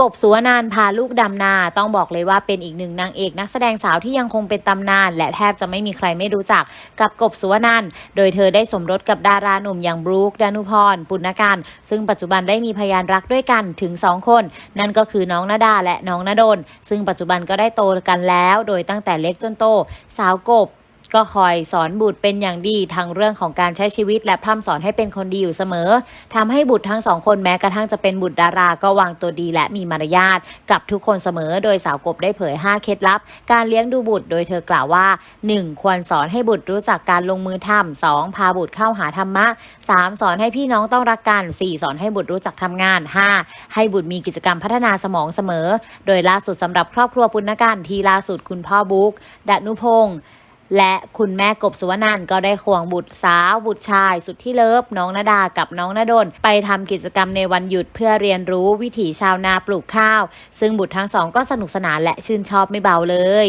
กบสุวรรณานพาลูกดำนาต้องบอกเลยว่าเป็นอีกหนึ่งนางเอกนักแสดงสาวที่ยังคงเป็นตำนาน และแทบจะไม่มีใครไม่รู้จักกับกบสุวรรณานโดยเธอได้สมรสกับดาราหนุ่มอย่างบรูคดานุพร ปุณการซึ่งปัจจุบันได้มีพยานรักด้วยกันถึง 2 คน นั่นก็คือน้องนาดาและน้องนาดน ซึ่งปัจจุบันก็ได้โตกันแล้ว โดยตั้งแต่เล็กจนโต สาวกบ ก็คอยสอนบุตรเป็นอย่างดีทั้งเรื่องของการใช้ชีวิตและพร่ำสอนให้เป็นคนดีอยู่เสมอทำให้บุตรทั้งสองคนแม้กระทั่งจะเป็นบุตรดาราก็วางตัวดีและมีมารยาทกับทุกคนเสมอ โดยสาวกบได้เผย 5 เคล็ดลับ การเลี้ยงดูบุตรโดยเธอกล่าวว่า 1. ควรสอนให้บุตรรู้จักการลงมือทำ 2. พาบุตรเข้าหาธรรมะ 3. สอนให้พี่น้องต้องรักกัน 4. สอนให้บุตรรู้จักทำงาน 5. ให้บุตรมีกิจกรรมพัฒนาสมองเสมอ โดยล่าสุดสำหรับครอบครัวปุณกันที่ล่าสุดคุณพ่อบุ๊กดนุพงศ์ และคุณแม่กบสุวรรณันก็ได้ควงบุตรสาวบุตรชาย สุดที่เลิฟน้องนาดากับน้องนาดนไปทำกิจกรรมในวันหยุดเพื่อเรียนรู้วิถีชาวนาปลูกข้าว ซึ่งบุตรทั้งสองก็สนุกสนานและชื่นชอบไม่เบาเลย